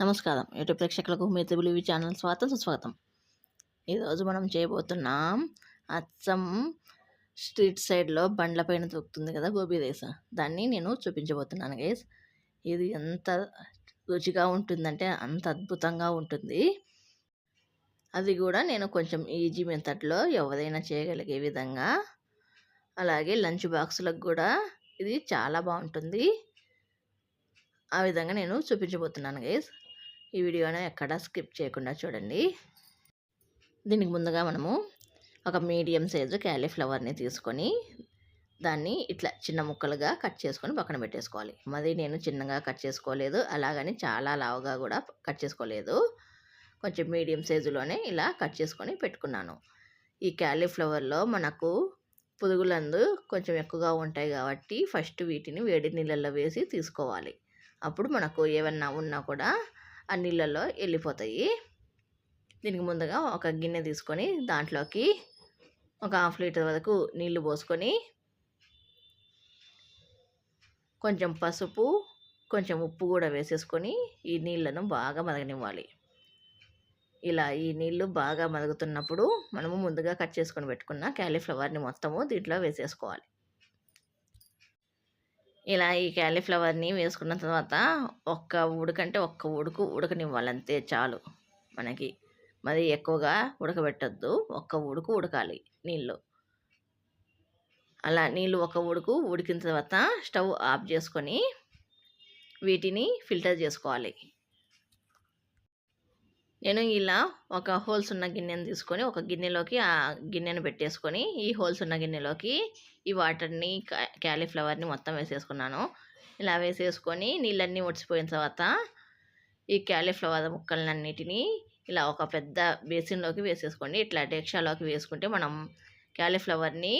నమస్కారం. యూట్యూబ్ ప్రేక్షకులకు మీ తెలుగు ఛానల్ స్వాగతం సుస్వాగతం. ఈరోజు మనం చేయబోతున్నాం అచ్చం స్ట్రీట్ సైడ్లో బండ్ల పైన దొరుకుతుంది కదా గోబీ రైస్. దాన్ని నేను చూపించబోతున్నాను గైస్. ఇది ఎంత రుచిగా ఉంటుందంటే అంత అద్భుతంగా ఉంటుంది. అది కూడా నేను కొంచెం ఈజీ మెథడ్లో ఎవరైనా చేయగలిగే విధంగా. అలాగే లంచ్ బాక్సులకు కూడా ఇది చాలా బాగుంటుంది. ఆ విధంగా నేను చూపించబోతున్నాను గైస్. ఈ వీడియోని ఎక్కడ స్కిప్ చేయకుండా చూడండి. దీనికి ముందుగా మనము ఒక మీడియం సైజు క్యాలీఫ్లవర్ని తీసుకొని దాన్ని ఇట్లా చిన్న ముక్కలుగా కట్ చేసుకొని పక్కన పెట్టేసుకోవాలి. మరి నేను చిన్నగా కట్ చేసుకోలేదు అలాగని చాలా లావుగా కూడా కట్ చేసుకోలేదు. కొంచెం మీడియం సైజులోనే ఇలా కట్ చేసుకొని పెట్టుకున్నాను. ఈ క్యాలీఫ్లవర్లో మనకు పురుగులందు కొంచెం ఎక్కువగా ఉంటాయి కాబట్టి ఫస్ట్ వీటిని వేడి నీళ్ళల్లో వేసి తీసుకోవాలి. అప్పుడు మనకు ఏమన్నా ఉన్నా కూడా ఆ నీళ్ళల్లో వెళ్ళిపోతాయి దీనికి ముందుగా ఒక గిన్నె తీసుకొని దాంట్లోకి ఒక హాఫ్ లీటర్ వరకు నీళ్ళు పోసుకొని కొంచెం పసుపు కొంచెం ఉప్పు కూడా వేసేసుకొని ఈ నీళ్ళను బాగా మరగనివ్వాలి. ఇలా ఈ నీళ్ళు బాగా మరుగుతున్నప్పుడు మనము ముందుగా కట్ చేసుకొని పెట్టుకున్న క్యాలీఫ్లవర్ని మొత్తము దీంట్లో వేసేసుకోవాలి. ఇలా ఈ క్యాలీఫ్లవర్ని వేసుకున్న తర్వాత ఒక్క ఉడకంటే ఒక్క ఉడుకు ఉడకనివ్వాలి అంతే చాలు మనకి. మరి ఎక్కువగా ఉడకబెట్టద్దు. ఒక్క ఉడుకు ఉడకాలి నీళ్ళు. అలా నీళ్ళు ఒక ఉడుకు ఉడికిన తర్వాత స్టవ్ ఆఫ్ చేసుకొని వీటిని ఫిల్టర్ చేసుకోవాలి. నేను ఇలా ఒక హోల్స్ ఉన్న గిన్నెను తీసుకొని ఒక గిన్నెలోకి ఆ గిన్నెను పెట్టేసుకొని ఈ హోల్స్ ఉన్న గిన్నెలోకి ఈ వాటర్ని క్యాలీఫ్లవర్ని మొత్తం వేసేసుకున్నాను. ఇలా వేసేసుకొని నీళ్ళన్నీ ముడిచిపోయిన తర్వాత ఈ క్యాలీఫ్లవర్ ముక్కలన్నిటిని ఇలా ఒక పెద్ద బేసిన్లోకి వేసేసుకోండి. ఇట్లా డేక్షాలోకి వేసుకుంటే మనం క్యాలీఫ్లవర్ని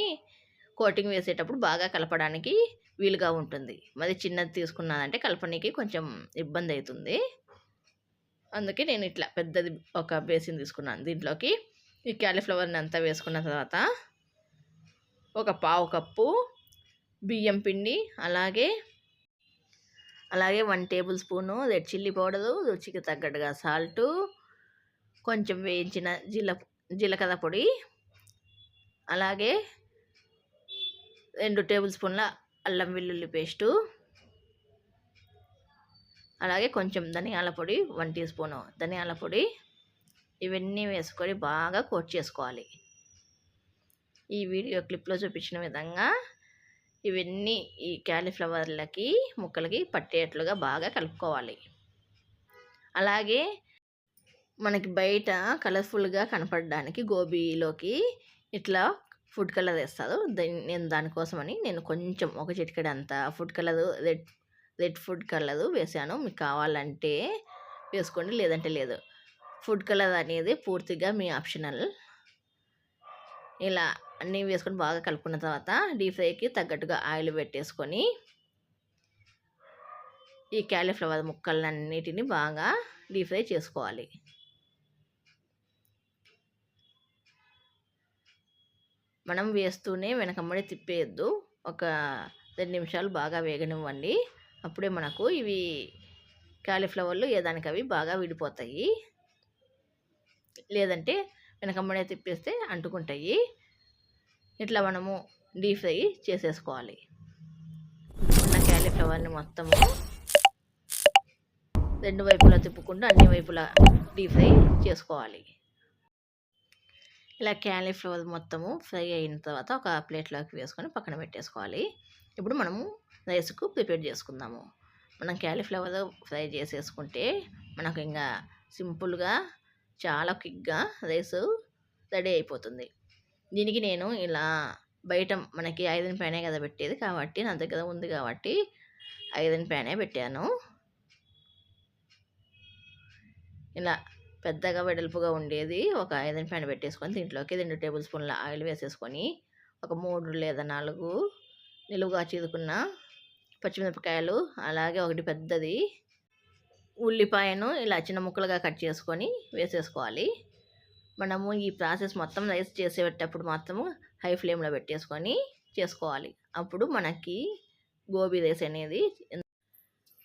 కోటింగ్ వేసేటప్పుడు బాగా కలపడానికి వీలుగా ఉంటుంది. మరి చిన్నది తీసుకున్నదంటే కలపడానికి కొంచెం ఇబ్బంది అవుతుంది అందుకే నేను ఇట్లా పెద్దది ఒక బేసిన్ తీసుకున్నాను దీంట్లోకి. ఈ క్యాలీఫ్లవర్ని అంతా వేసుకున్న తర్వాత ఒక పావు కప్పు బియ్యం పిండి అలాగే అలాగే one tablespoon red chilli powder రుచికి తగ్గట్టుగా సాల్టు కొంచెం వేయించిన జీల జీలకర్ర పొడి అలాగే రెండు టేబుల్ స్పూన్ల అల్లం వెల్లుల్లి పేస్టు అలాగే కొంచెం ధనియాల పొడి వన్ టీ స్పూను. ధనియాల పొడి ఇవన్నీ వేసుకొని బాగా కోట్ చేసుకోవాలి. ఈ వీడియో క్లిప్లో చూపించిన విధంగా ఇవన్నీ ఈ క్యాలీఫ్లవర్లకి ముక్కలకి పట్టేట్లుగా బాగా కలుపుకోవాలి. అలాగే మనకి బయట కలర్ఫుల్గా కనపడడానికి గోబీలోకి ఇట్లా ఫుడ్ కలర్ వేస్తారు. నేను దానికోసమని నేను కొంచెం ఒక చిటికడంత food colour red red food colour వేసాను. మీకు కావాలంటే వేసుకోండి లేదంటే లేదు. ఫుడ్ కలర్ అనేది పూర్తిగా మీ ఆప్షనల్. ఇలా అన్నీ వేసుకొని బాగా కలుపుకున్న తర్వాత డీప్ ఫ్రైకి తగ్గట్టుగా ఆయిల్ పెట్టేసుకొని ఈ క్యాలీఫ్లవర్ ముక్కలన్నిటిని బాగా డీప్ ఫ్రై చేసుకోవాలి. మనం వేస్తూనే వెనకమ్మడి తిప్పేయద్దు. ఒక రెండు నిమిషాలు బాగా వేగనివ్వండి. అప్పుడే మనకు ఇవి కాలీఫ్లవర్లు ఏదానికి అవి బాగా విడిపోతాయి. లేదంటే వెనకమ్మడే తిప్పేస్తే అంటుకుంటాయి. ఇట్లా మనము డీప్ ఫ్రై చేసేసుకోవాలి. ఉన్న క్యాలీఫ్లవర్ని మొత్తము రెండు వైపులా తిప్పుకుంటూ అన్ని వైపులా డీప్ ఫ్రై చేసుకోవాలి. ఇలా క్యాలీఫ్లవర్ మొత్తము ఫ్రై అయిన తర్వాత ఒక ప్లేట్లోకి వేసుకొని పక్కన పెట్టేసుకోవాలి. ఇప్పుడు మనము రైస్కు ప్రిపేర్ చేసుకుందాము. మనం క్యాలీఫ్లవర్ ఫ్రై చేసేసుకుంటే మనకు ఇంకా సింపుల్గా చాలా క్విక్గా రైస్ రెడీ అయిపోతుంది. దీనికి నేను ఇలా బయట మనకి ఐరన్ ప్యానే కదా పెట్టేది కాబట్టి నా దగ్గర ఉంది కాబట్టి ఐరన్ ప్యానే పెట్టాను. ఇలా పెద్దగా వెడల్పుగా ఉండేది ఒక ఐరన్ ప్యాన్ పెట్టేసుకొని దీంట్లోకి రెండు టేబుల్ స్పూన్ల ఆయిల్ వేసేసుకొని ఒక మూడు లేదా నాలుగు నిలువుగా చీదుకున్న పచ్చిమిరపకాయలు అలాగే ఒకటి పెద్దది. ఉల్లిపాయను ఇలా చిన్న ముక్కలుగా కట్ చేసుకొని వేసేసుకోవాలి. మనము ఈ ప్రాసెస్ మొత్తం రైస్ చేసేటప్పుడు మాత్రము హై ఫ్లేమ్లో పెట్టేసుకొని చేసుకోవాలి. అప్పుడు మనకి గోబీ రైస్ అనేది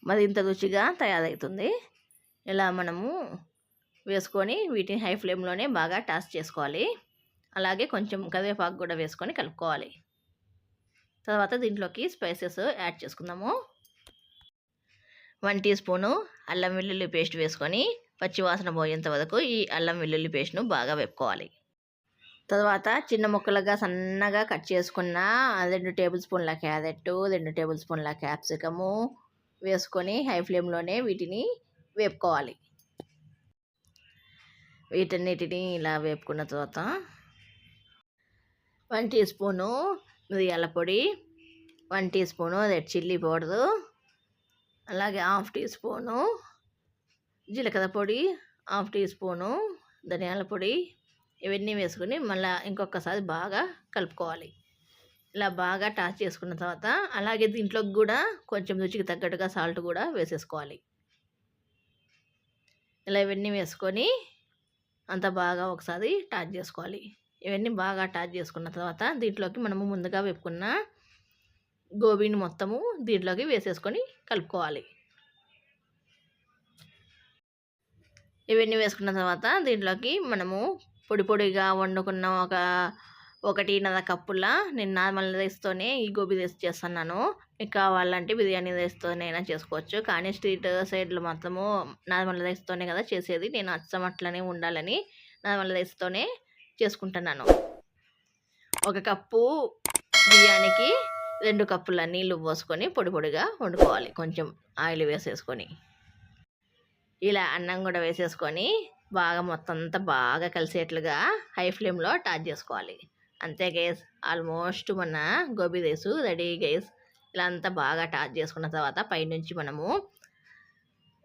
మరింత రుచిగా తయారవుతుంది. ఇలా మనము వేసుకొని వీటిని హై ఫ్లేమ్లోనే బాగా టాస్ చేసుకోవాలి. అలాగే కొంచెం కరివేపాకు కూడా వేసుకొని కలుపుకోవాలి. తర్వాత దీంట్లోకి స్పైసెస్ యాడ్ చేసుకుందాము. వన్ టీ స్పూను అల్లం వెల్లుల్లి పేస్ట్ వేసుకొని పచ్చివాసన పోయేంత వరకు ఈ అల్లం వెల్లుల్లి పేస్ట్ను బాగా వేపుకోవాలి. తర్వాత చిన్న ముక్కలుగా సన్నగా కట్ చేసుకున్న రెండు టేబుల్ స్పూన్ల క్యారెట్ రెండు టేబుల్ స్పూన్ల క్యాప్సికము వేసుకొని హై ఫ్లేమ్లోనే వీటిని వేపుకోవాలి. వీటన్నిటిని ఇలా వేపుకున్న తర్వాత వన్ టీ స్పూను మిరియాల పొడి one teaspoon red chilli powder అలాగే హాఫ్ టీ స్పూను జీలకర్ర పొడి హాఫ్ టీ స్పూను ధనియాల పొడి ఇవన్నీ వేసుకుని మళ్ళీ ఇంకొకసారి బాగా కలుపుకోవాలి. ఇలా బాగా టాచ్ చేసుకున్న తర్వాత అలాగే దీంట్లోకి కూడా కొంచెం రుచికి తగ్గట్టుగా సాల్ట్ కూడా వేసేసుకోవాలి. ఇలా ఇవన్నీ వేసుకొని అంత బాగా ఒకసారి టాచ్ చేసుకోవాలి. ఇవన్నీ బాగా అటాచ్ చేసుకున్న తర్వాత దీంట్లోకి మనము ముందుగా వేపుకున్న గోబీని మొత్తము దీంట్లోకి వేసేసుకొని కలుపుకోవాలి. ఇవన్నీ వేసుకున్న తర్వాత దీంట్లోకి మనము పొడి పొడిగా వండుకున్న ఒక ఒకటిన్నర కప్పుల నేను నార్మల్ రైస్తోనే ఈ గోబీ రైస్ చేస్తున్నాను. మీకు కావాలంటే బిర్యానీ రైస్తోనైనా చేసుకోవచ్చు. కానీ స్ట్రీట్ సైడ్లో మాత్రము నార్మల్ రైస్తోనే కదా చేసేది. నేను అచ్చం అట్లనే ఉండాలని నార్మల్ రైస్తోనే చేసుకుంటున్నాను. ఒక కప్పు బియ్యానికి రెండు కప్పుల నీళ్ళు పోసుకొని పొడి పొడిగా వండుకోవాలి. కొంచెం ఆయిల్ వేసేసుకొని. ఇలా అన్నం కూడా వేసేసుకొని బాగా మొత్తం అంతా బాగా కలిసేట్లుగా హై ఫ్లేమ్లో టాచ్ చేసుకోవాలి. అంతే గైస్. ఆల్మోస్ట్ మన గోబీ రైస్ రెడీ గైస్. ఇలా అంతా బాగా టాచ్ చేసుకున్న తర్వాత పైనుంచి మనము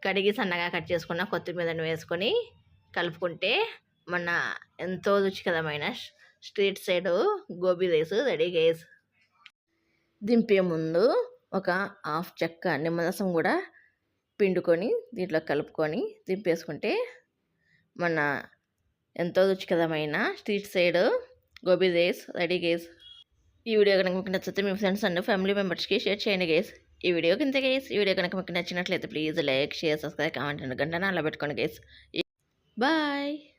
కడిగి సన్నగా కట్ చేసుకున్న కొత్తిమీరను వేసుకొని కలుపుకుంటే మన ఎంతో రుచికరమైన street side gobi rice ready guys. దింపే ముందు ఒక హాఫ్ చెక్క నిమ్మరసం కూడా పిండుకొని దీంట్లో కలుపుకొని దింపేసుకుంటే మన ఎంతో రుచికరమైన street side gobi rice ready guys. ఈ వీడియో కనుక మీకు నచ్చితే మీ ఫ్రెండ్స్ అండ్ ఫ్యామిలీ మెంబర్స్కి షేర్ చేయండి గేస్. ఈ వీడియో కింద గేస్. ఈ వీడియో కనుక మీకు నచ్చినట్లయితే please like share subscribe comment and గంటన అలా పెట్టుకోండి గేస్. బాయ్!